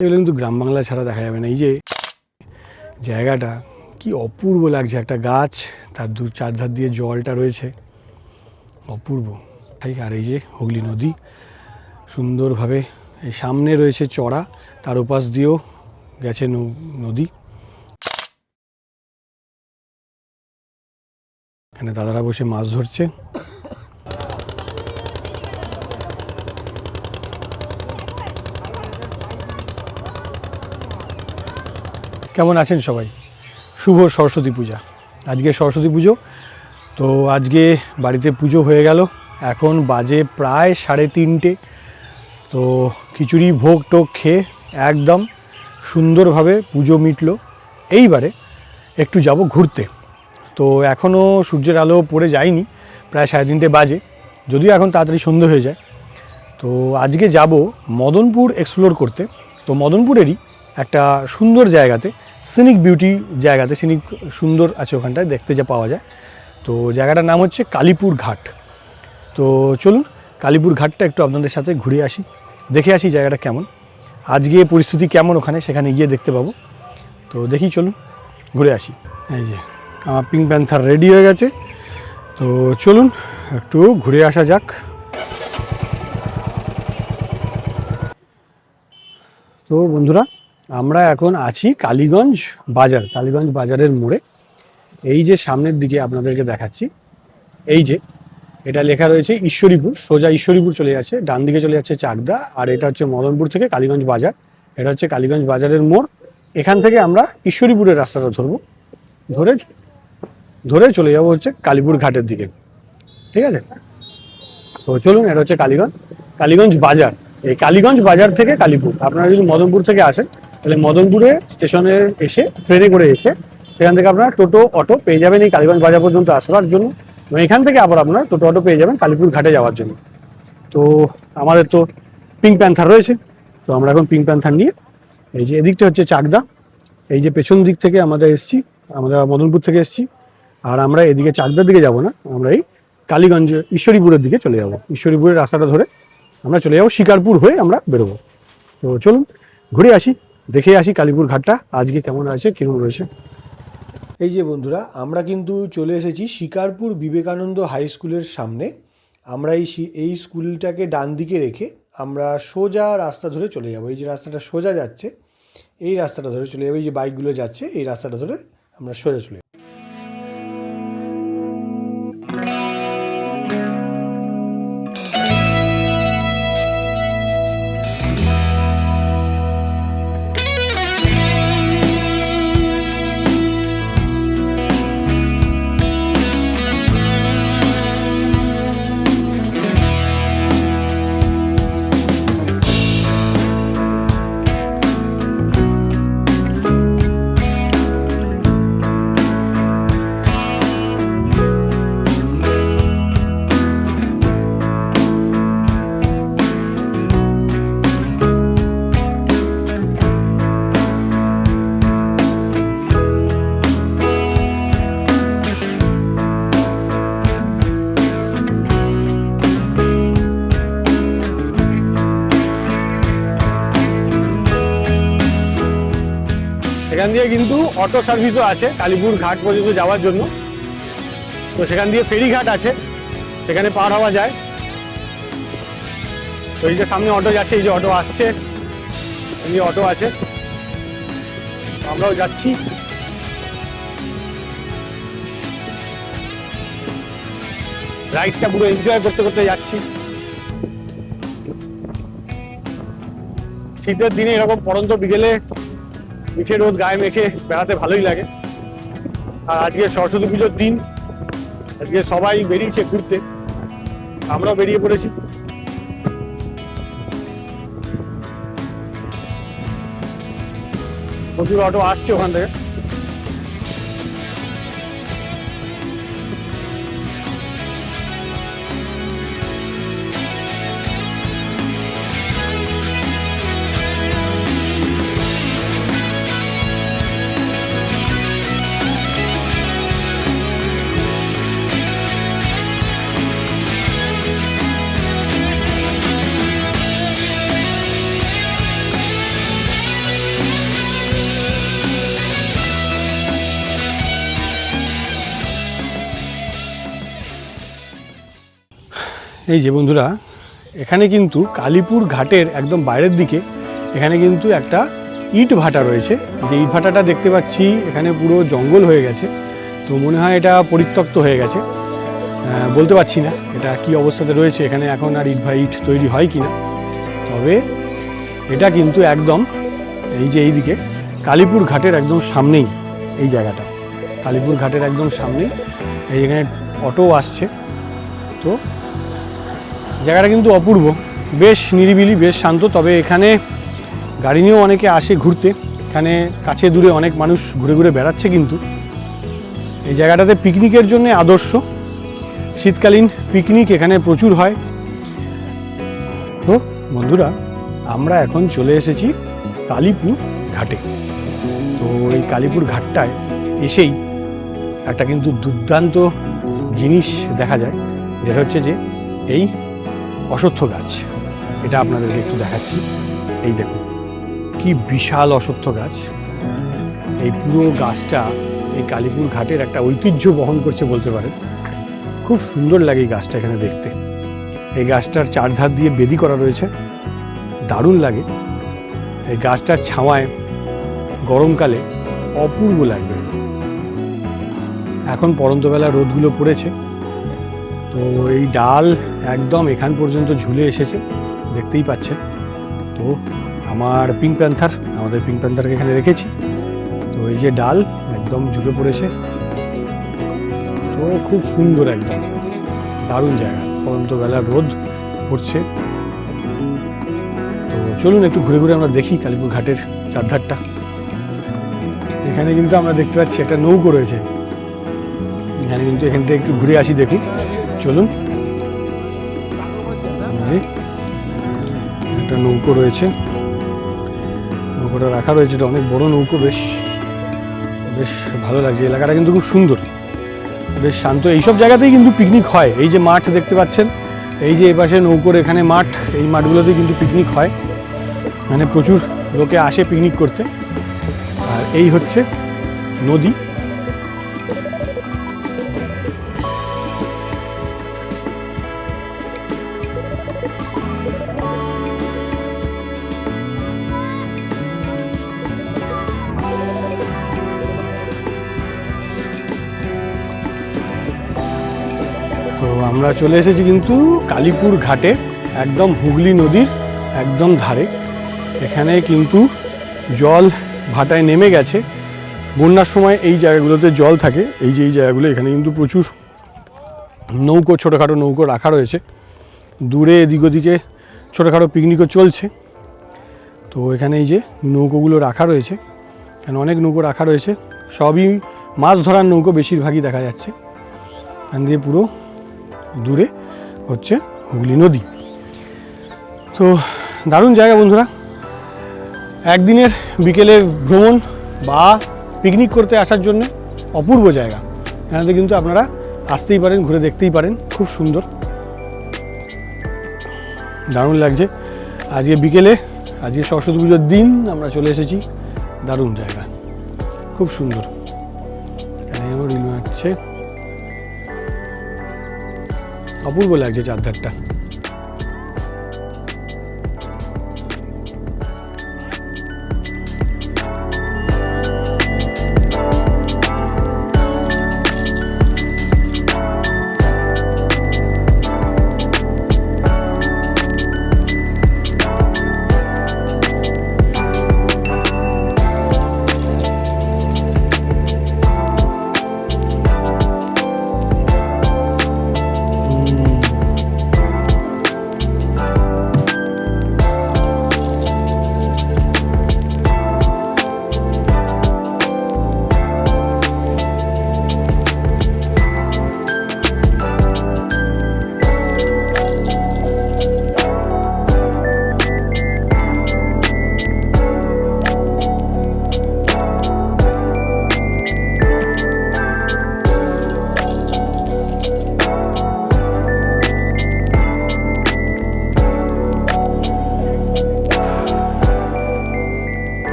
এগুলো কিন্তু গ্রাম বাংলা ছাড়া দেখা যাবে না। এই যে জায়গাটা, কি অপূর্ব লাগছে। একটা গাছ, তার দু, চার ধার দিয়ে জলটা রয়েছে। অপূর্ব। ঠিক আর এই যে হুগলি নদী, সুন্দরভাবে এই সামনে রয়েছে চড়া, তার ওপাশ দিয়েও গেছে নদী। এখানে দাদারা বসে মাছ ধরছে। কেমন আছেন সবাই? শুভ সরস্বতী পূজা। আজকে সরস্বতী পুজো। তো আজকে বাড়িতে পুজো হয়ে গেল। এখন বাজে প্রায় সাড়ে তিনটে। তো খিচুড়ি, ভোগ টোক খেয়ে একদম সুন্দরভাবে পুজো মিটলো। এইবারে একটু যাব ঘুরতে। তো এখনও সূর্যের আলো পড়ে যায়নি। প্রায় সাড়ে তিনটে বাজে। যদিও এখন তাড়াতাড়ি সন্ধে হয়ে যায়। তো আজকে যাব মদনপুর এক্সপ্লোর করতে। তো মদনপুরেরই একটা সুন্দর জায়গাতে সিনিক বিউটি জায়গাতে সিনিক সুন্দর আছে ওখানটায়, দেখতে যা পাওয়া যায়। তো জায়গাটার নাম হচ্ছে কালীপুর ঘাট। তো চলুন, কালীপুর ঘাটটা একটু আপনাদের সাথে ঘুরে আসি, দেখে আসি জায়গাটা কেমন। আজকে পরিস্থিতি কেমন ওখানে, সেখানে গিয়ে দেখতে পাবো। তো দেখি চলুন, ঘুরে আসি। এই যে, আমার পিঙ্ক প্যান্থার রেডি হয়ে গেছে। তো চলুন, একটু ঘুরে আসা যাক। তো বন্ধুরা আমরা এখন আছি কালীগঞ্জ বাজার, কালীগঞ্জ বাজারের মোড়ে। এই যে সামনের দিকে আপনাদেরকে দেখাচ্ছি, এই যে এটা লেখা রয়েছে ঈশ্বরীপুর, সোজা ঈশ্বরীপুর চলে যাচ্ছে, ডান দিকে চলে যাচ্ছে চাকদা, আর এটা হচ্ছে মদনপুর থেকে কালীগঞ্জ বাজার। এটা হচ্ছে কালীগঞ্জ বাজারের মোড়। এখান থেকে আমরা ঈশ্বরীপুরের রাস্তাটা ধরবো। ধরে ধরে চলে যাব হচ্ছে কালীপুর ঘাটের দিকে। ঠিক আছে? তো চলুন, এটা হচ্ছে কালীগঞ্জ কালীগঞ্জ বাজার। এই কালীগঞ্জ বাজার থেকে কালীপুর। আপনারা যদি মদনপুর থেকে আসেন তাহলে মদনপুরে স্টেশনে এসে ট্রেনে করে এসে, সেখান থেকে আপনারা টোটো, অটো পেয়ে যাবেন এই কালীগঞ্জ বাজার পর্যন্ত আসবার জন্য। এবং এখান থেকে আবার আপনারা টোটো, অটো পেয়ে যাবেন কালীপুর ঘাটে যাওয়ার জন্য। তো আমাদের তো পিঙ্ক প্যান্থার রয়েছে। তো আমরা এখন পিঙ্ক প্যান্থার নিয়ে, এই যে এদিকটা হচ্ছে চাকদা। এই যে পেছন দিক থেকে আমাদের এসছি, আমরা মদনপুর থেকে এসছি। আর আমরা এদিকে চাকদার দিকে যাব না, আমরা এই কালীগঞ্জ ঈশ্বরীপুরের দিকে চলে যাব। ঈশ্বরীপুরের রাস্তাটা ধরে আমরা চলে যাব শিকারপুর হয়ে আমরা বেরোবো। তো চলুন, ঘুরে আসি। দেখে আসি কালীপুর ঘাটটা। আজকে কেমন আছে, কীরকম রয়েছে? এই যে বন্ধুরা, আমরা কিন্তু চলে এসেছি শিকারপুর বিবেকানন্দ হাই স্কুলের সামনে। আমরা এই এই স্কুলটাকে ডান দিকে রেখে আমরা সোজা রাস্তা ধরে চলে যাব। এই যে রাস্তাটা সোজা যাচ্ছে, এই রাস্তাটা ধরে চলে যাব। এই যে বাইকগুলো যাচ্ছে, এই রাস্তাটা ধরে আমরা সোজা চলে সেখান দিয়ে কিন্তু অটো সার্ভিসও আছে, কালীপুর ঘাট পর্যন্ত যাওয়ার জন্য। তো সেখান দিয়ে ফেরিঘাট আছে, সেখানে পার হওয়া যায়। তো এই যে সামনে অটো যাচ্ছে, এই যে অটো আসছে, এই অটো আছে। আমরাও যাচ্ছি। রাইডটা পুরো এনজয় করতে করতে যাচ্ছি। শীতের দিনে এরকম পড়ন্ত বিকেলে পিঠে রোদ গায়ে মেখে বেড়াতে ভালোই লাগে। আর আজকে সরস্বতী পুজোর দিন, আজকে সবাই বেরিয়েছে ঘুরতে। আমরাও বেরিয়ে পড়েছি। প্রচুর অটো আসছে ওখান থেকে। এই যে বন্ধুরা, এখানে কিন্তু কালীপুর ঘাটের একদম বাইরের দিকে এখানে কিন্তু একটা ইট ভাটা রয়েছে। যে ইট ভাটাটা দেখতে পাচ্ছি, এখানে পুরো জঙ্গল হয়ে গেছে। তো মনে হয় এটা পরিত্যক্ত হয়ে গেছে। বলতে পারছি না এটা কি অবস্থাতে রয়েছে, এখানে এখন আর ইট ভাই ইট তৈরি হয় কি না তবে এটা কিন্তু একদম এই যে এইদিকে কালীপুর ঘাটের একদম সামনেই এই জায়গাটা। কালীপুর ঘাটের একদম সামনেই এই এখানে অটো আসছে। তো জায়গাটা কিন্তু অপূর্ব। বেশ নিরিবিলি, বেশ শান্ত। তবে এখানে গাড়ি নিয়েও অনেকে আসে ঘুরতে। এখানে কাছে দূরে অনেক মানুষ ঘুরে ঘুরে বেড়াচ্ছে কিন্তু। এই জায়গাটাতে পিকনিকের জন্য আদর্শ। শীতকালীন পিকনিক এখানে প্রচুর হয়। তো বন্ধুরা, আমরা এখন চলে এসেছি কালীপুর ঘাটে। তো এই কালীপুর ঘাটটায় এসেই একটা কিন্তু দুর্দান্ত জিনিস দেখা যায়। যেটা হচ্ছে যে এই অশ্বত্থ গাছ। এটা আপনাদেরকে একটু দেখাচ্ছি। এই দেখুন, কি বিশাল অশ্বত্থ গাছ। এই পুরো গাছটা এই কালীপুর ঘাটের একটা ঐতিহ্য বহন করছে বলতে পারেন। খুব সুন্দর লাগে এই গাছটা এখানে দেখতে। এই গাছটার চারধার দিয়ে বেদি করা রয়েছে। দারুণ লাগে। এই গাছটার ছাওয়ায় গরমকালে অপূর্ব লাগবে। এখন পরন্তবেলা রোদগুলো পড়েছে। তো এই ডাল একদম এখান পর্যন্ত ঝুলে এসেছে, দেখতেই পাচ্ছেন। তো আমার পিঙ্ক প্যান্থার, আমাদের পিঙ্ক প্যান্থারকে এখানে রেখেছি। তো এই যে ডাল একদম ঝুলে পড়েছে। তো খুব সুন্দর একদম। দারুণ জায়গা। পরন্তবেলা রোদ পড়ছে। তো চলুন একটু ঘুরে ঘুরে আমরা দেখি কালীপুর ঘাটের চারধারটা। এখানে কিন্তু আমরা দেখতে পাচ্ছি একটা নৌকো রয়েছে। এখানে কিন্তু এখানটা একটু ঘুরে আসি দেখুন চলুন। একটা নৌকো রয়েছে। নৌকোটা রাখা রয়েছে, এটা অনেক বড় নৌকো, বেশ বেশ ভালো লাগছে। এলাকাটা কিন্তু খুব সুন্দর, বেশ শান্ত। এইসব জায়গাতেই কিন্তু পিকনিক হয়। এই যে মাঠ দেখতে পাচ্ছেন, এই যে এপাশে নৌকোর এখানে মাঠ, এই মাঠগুলোতে কিন্তু পিকনিক হয়। মানে প্রচুর লোকে আসে পিকনিক করতে। আর এই হচ্ছে নদী। আমরা চলে এসেছি কিন্তু কালীপুর ঘাটে, একদম হুগলি নদীর একদম ধারে। এখানে কিন্তু জল ভাটায় নেমে গেছে। বন্যার সময় এই জায়গাগুলোতে জল থাকে, এই যে এই জায়গাগুলো, এখানে কিন্তু প্রচুর নৌকো, ছোটোখাটো নৌকো রাখা রয়েছে। দূরে এদিক ওদিকে ছোটোখাটো পিকনিকও চলছে। তো এখানে এই যে নৌকোগুলো রাখা রয়েছে, এখানে অনেক নৌকো রাখা রয়েছে। সবই মাছ ধরার নৌকো বেশিরভাগই দেখা যাচ্ছে। এখান দিয়ে পুরো দূরে হচ্ছে হুগলি নদী। তো দারুণ জায়গা বন্ধুরা। একদিনের বিকেলে ভ্রমণ বা পিকনিক করতে আসার জন্য অপূর্ব জায়গা। এখানে কিন্তু আপনারা আসতেই পারেন, ঘুরে দেখতেই পারেন। খুব সুন্দর। দারুণ লাগছে। আজকে বিকেলে, আজকে সরস্বতী পুজোর দিন আমরা চলে এসেছি। দারুণ জায়গা। খুব সুন্দর। এখানেও রিল মারছে অপূর্ব লাগছে চারধারটা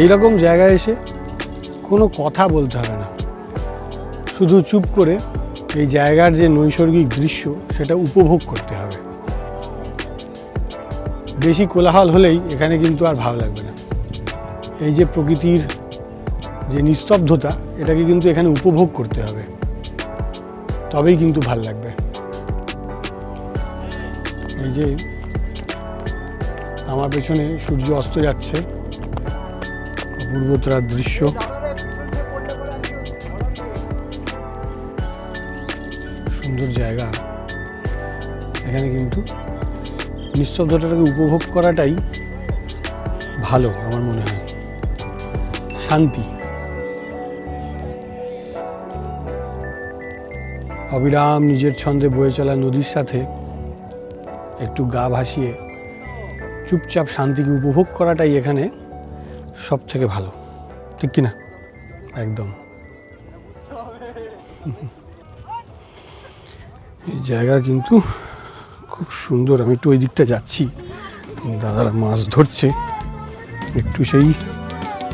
এইরকম জায়গায় এসে কোনো কথা বলতে হবে না। শুধু চুপ করে এই জায়গার যে নৈসর্গিক দৃশ্য, সেটা উপভোগ করতে হবে। বেশি কোলাহল হলেই এখানে কিন্তু আর ভালো লাগবে না। এই যে প্রকৃতির যে নিস্তব্ধতা, এটাকে কিন্তু এখানে উপভোগ করতে হবে। তবেই কিন্তু ভালো লাগবে। এই যে আমার পেছনে সূর্য অস্ত যাচ্ছে। অপূর্বতরার দৃশ্য। সুন্দর জায়গা। এখানে কিন্তু নিস্তব্ধতাটাকে উপভোগ করাটাই ভালো, আমার মনে হয়। শান্তি। অবিরাম নিজের ছন্দে বয়ে চলা নদীর সাথে একটু গা ভাসিয়ে চুপচাপ শান্তিকে উপভোগ করাটাই এখানে সব থেকে ভালো। ঠিক কিনা? একদম। এই জায়গা কিন্তু খুব সুন্দর। আমি একটু ওই দিকটা যাচ্ছি। দাদারা মাছ ধরছে। একটু সেই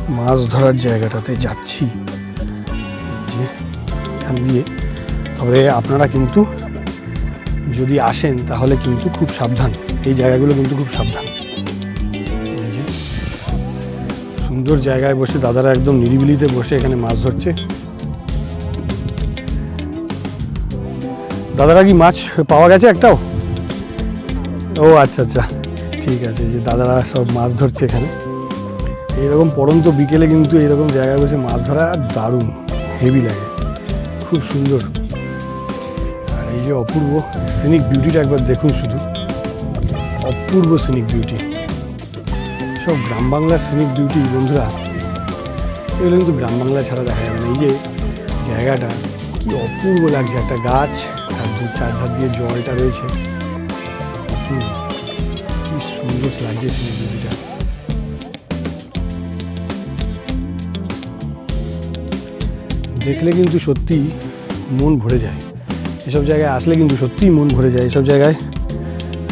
মাছ ধরার জায়গাটাতে যাচ্ছি। এখান দিয়ে। তবে আপনারা কিন্তু যদি আসেন তাহলে কিন্তু খুব সাবধান। এই জায়গাগুলো কিন্তু খুব সাবধান। সুন্দর জায়গায় বসে দাদারা একদম নিরিবিলিতে বসে এখানে মাছ ধরছে। দাদারা কি মাছ পাওয়া গেছে একটাও? ও আচ্ছা আচ্ছা। ঠিক আছে যে দাদারা সব মাছ ধরছে এখানে। এইরকম পড়ন্ত বিকেলে কিন্তু এইরকম জায়গায় বসে মাছ ধরা দারুণ হেভি লাগে। খুব সুন্দর। আর এই যে অপূর্ব সিনিক বিউটিটা একবার দেখুন শুধু। অপূর্ব সিনিক বিউটি সব গ্রাম বাংলার সিনিক বিউটি বন্ধুরা, এগুলো কিন্তু গ্রাম বাংলা ছাড়া দেখা যাবে না। এই যে জায়গাটা, কি অপূর্ব লাগছে। একটা গাছ আর দু, চার ধার দিয়ে জলটা রয়েছে। কি সুন্দর লাগছে সিনিক বিউটিটা দেখলে কিন্তু সত্যি মন ভরে যায়। এসব জায়গায় আসলে কিন্তু সত্যিই মন ভরে যায়। এসব জায়গায়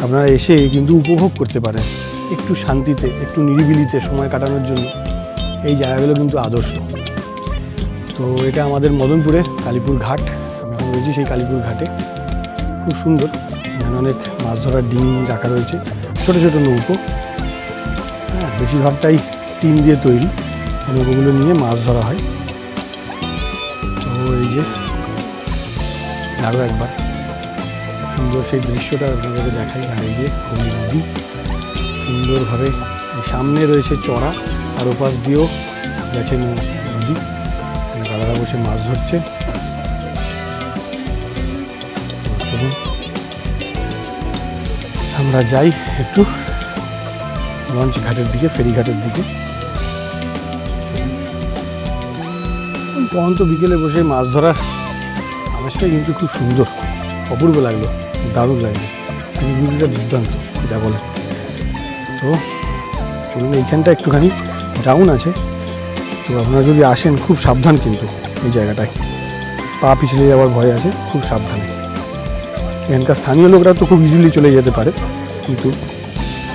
আপনারা এসে কিন্তু উপভোগ করতে পারেন। একটু শান্তিতে, একটু নিরিবিলিতে সময় কাটানোর জন্য এই জায়গাগুলো কিন্তু আদর্শ। তো এটা আমাদের মদনপুরে কালীপুর ঘাট। আমি এখন রয়েছি সেই কালীপুর ঘাটে। খুব সুন্দর। এখানে অনেক মাছ ধরার ডিম রাখা রয়েছে। ছোটো ছোটো নৌকো। হ্যাঁ বেশিরভাগটাই টিন দিয়ে তৈরি। নৌকোগুলো নিয়ে মাছ ধরা হয়। তো এই যে আরও একবার। সুন্দর সেই দৃশ্যটা আপনাদেরকে দেখাই। আর এই যে নদী। সুন্দরভাবে সামনে রয়েছে চড়া আর ওপাশ দিয়েও গেছে নদী। দাদারা বসে মাছ ধরছে আমরা যাই একটু লঞ্চ ঘাটের দিকে ফেরিঘাটের দিকে। পরন্ত বিকেলে বসে মাছ ধরার আমেজটা কিন্তু খুব সুন্দর। অপূর্ব লাগল, দারুণ লাগল। সিলিগুড়িটা দুর্দান্ত, যা বলে তো চলুন, এইখানটা একটুখানি ডাউন আছে। তো আপনারা যদি আসেন, খুব সাবধান কিন্তু এই জায়গাটায়। পা পিছলে যাওয়ার ভয় আছে, খুব সাবধানে। এখানকার স্থানীয় লোকরা তো খুব ইজিলি চলে যেতে পারে, কিন্তু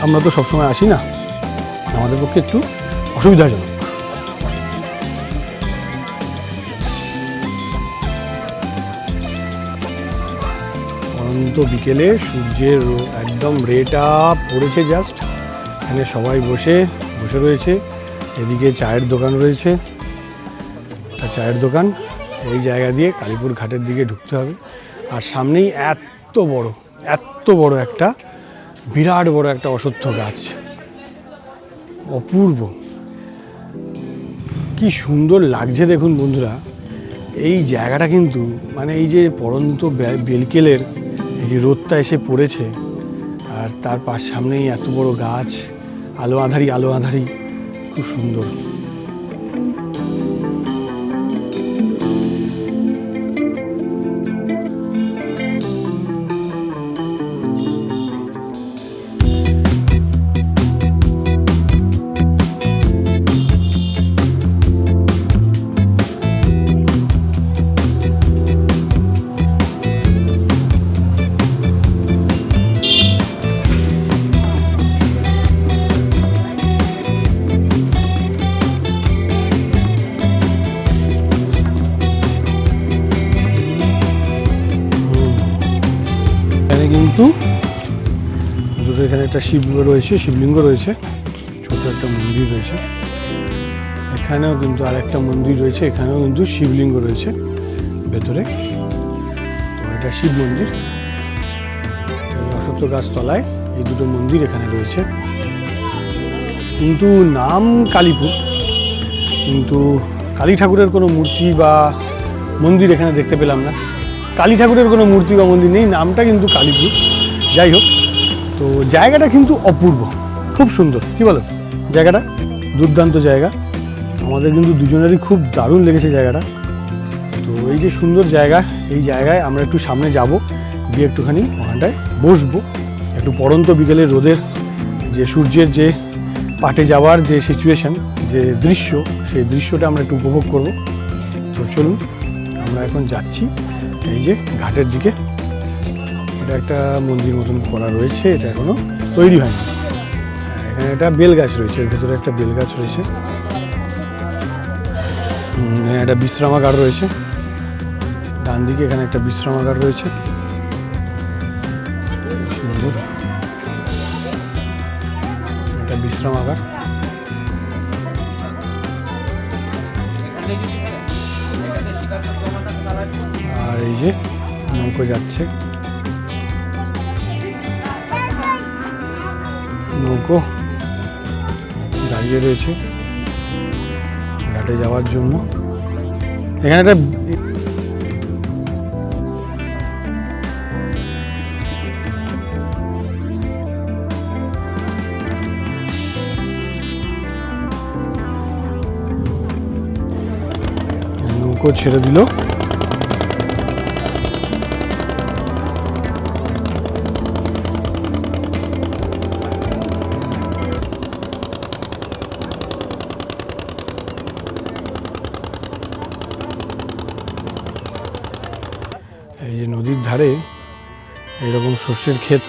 আমরা তো সবসময় আসি না। আমাদের পক্ষে একটু অসুবিধাজনক। অনন্ত বিকেলে সূর্যের একদম রেটা পড়েছে জাস্ট এখানে সবাই বসে বসে রয়েছে। এদিকে চায়ের দোকান রয়েছে। চায়ের দোকান। এই জায়গা দিয়ে কালীপুর ঘাটের দিকে ঢুকতে হবে। আর সামনেই এত বড় এত বড় একটা, বিরাট বড় একটা অশ্বত্থ গাছ। অপূর্ব। কি সুন্দর লাগছে দেখুন বন্ধুরা। এই জায়গাটা কিন্তু মানে এই যে পরন্ত বেলকেলের এই রোদটা এসে পড়েছে, আর তার পাশ সামনেই এত বড় গাছ। আলো আঁধারি আলো আঁধারি। খুব সুন্দর। একটা শিব রয়েছে, শিবলিঙ্গ রয়েছে, ছোট একটা মন্দির রয়েছে। এখানেও কিন্তু আর একটা মন্দির রয়েছে, এখানেও কিন্তু শিবলিঙ্গ রয়েছে, ভেতরে। তো এটা শিব মন্দির। এই অশ্বত্থ গাছ তলায় এই দুটো মন্দির এখানে রয়েছে। কিন্তু নাম কালীপুর, কিন্তু কালী ঠাকুরের কোনো মূর্তি বা মন্দির এখানে দেখতে পেলাম না। কালী ঠাকুরের কোনো মূর্তি বা মন্দির নেই, নামটা কিন্তু কালীপুর। যাই হোক তো জায়গাটা কিন্তু অপূর্ব। খুব সুন্দর। কি বলো? জায়গাটা? দুর্দান্ত জায়গা। আমাদের কিন্তু দুজনেরই খুব দারুণ লেগেছে জায়গাটা। তো এই যে সুন্দর জায়গা, এই জায়গায় আমরা একটু সামনে যাব, গিয়ে একটুখানি ওখানটায় বসবো। একটু পড়ন্ত বিকেলে রোদের যে সূর্যের যে পাটে যাওয়ার যে সিচুয়েশন যে দৃশ্য, সেই দৃশ্যটা আমরা একটু উপভোগ করব। তো চলুন, আমরা এখন যাচ্ছি এই যে ঘাটের দিকে। এটা একটা মন্দির মতন করা রয়েছে, এটা এখনও তৈরি হয়নি। এখানে একটা বেল গাছ রয়েছে, এর ভেতরে একটা বেল গাছ রয়েছে এখানে একটা বিশ্রামাগার রয়েছে। ডান দিকে এখানে একটা বিশ্রামাগার রয়েছে। সুন্দর। একটা বিশ্রামাগার। আর এই যে নৌকো যাচ্ছে। নৌকো দাঁড়িয়ে রয়েছে ঘাটে যাওয়ার জন্য। এখানে একটা নৌকো ছেড়ে দিল। সর্ষের ক্ষেত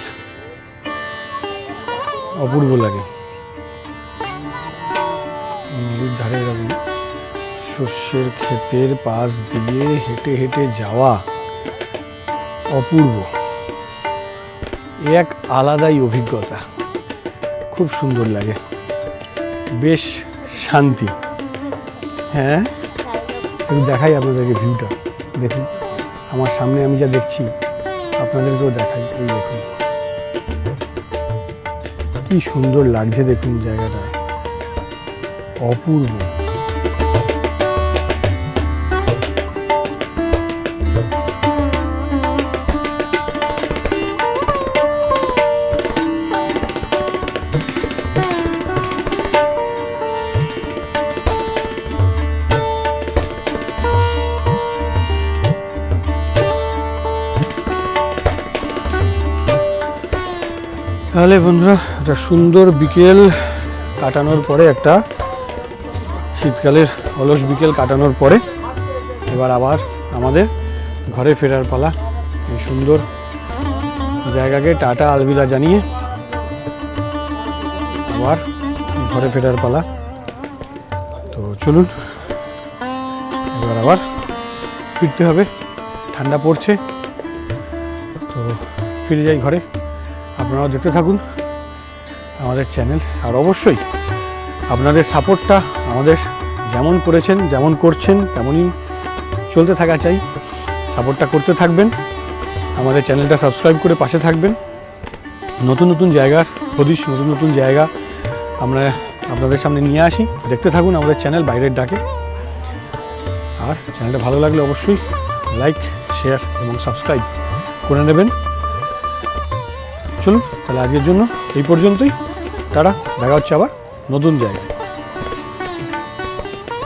অপূর্ব লাগে। নদীর ধারে এরকম শস্যের ক্ষেতের পাশ দিয়ে হেঁটে হেঁটে যাওয়া অপূর্ব। এক আলাদাই অভিজ্ঞতা। খুব সুন্দর লাগে। বেশ শান্তি। হ্যাঁ? একটু দেখাই আপনাদেরকে ভিউটা। দেখুন। আমার সামনে আমি যা দেখছি আপনাদেরকেও দেখাই এই দেখুন। কি সুন্দর লাগছে দেখুন জায়গাটা। অপূর্ব। তাহলে বন্ধুরা, একটা সুন্দর বিকেল কাটানোর পরে, একটা শীতকালের অলস বিকেল কাটানোর পরে, এবার আবার আমাদের ঘরে ফেরার পালা। এই সুন্দর জায়গাকে টাটা আলবিদা জানিয়ে আবার ঘরে ফেরার পালা। তো চলুন, এবার আবার ফিরতে হবে। ঠান্ডা পড়ছে। তো ফিরে যাই ঘরে। আপনারাও দেখতে থাকুন আমাদের চ্যানেল। আর অবশ্যই আপনাদের সাপোর্টটা আমাদের যেমন করেছেন, যেমন করছেন, তেমনই চলতে থাকা চাই। সাপোর্টটা করতে থাকবেন। আমাদের চ্যানেলটা সাবস্ক্রাইব করে পাশে থাকবেন। নতুন নতুন জায়গার হদিশ, নতুন নতুন জায়গা আমরা আপনাদের সামনে নিয়ে আসি। দেখতে থাকুন আমাদের চ্যানেল বাইরের ডাকে। আর চ্যানেলটা ভালো লাগলে অবশ্যই লাইক, শেয়ার এবং সাবস্ক্রাইব করে নেবেন। চলুন তাহলে আজকের জন্য এই পর্যন্তই। টাটা দেখা হচ্ছে আবার নতুন জায়গায়।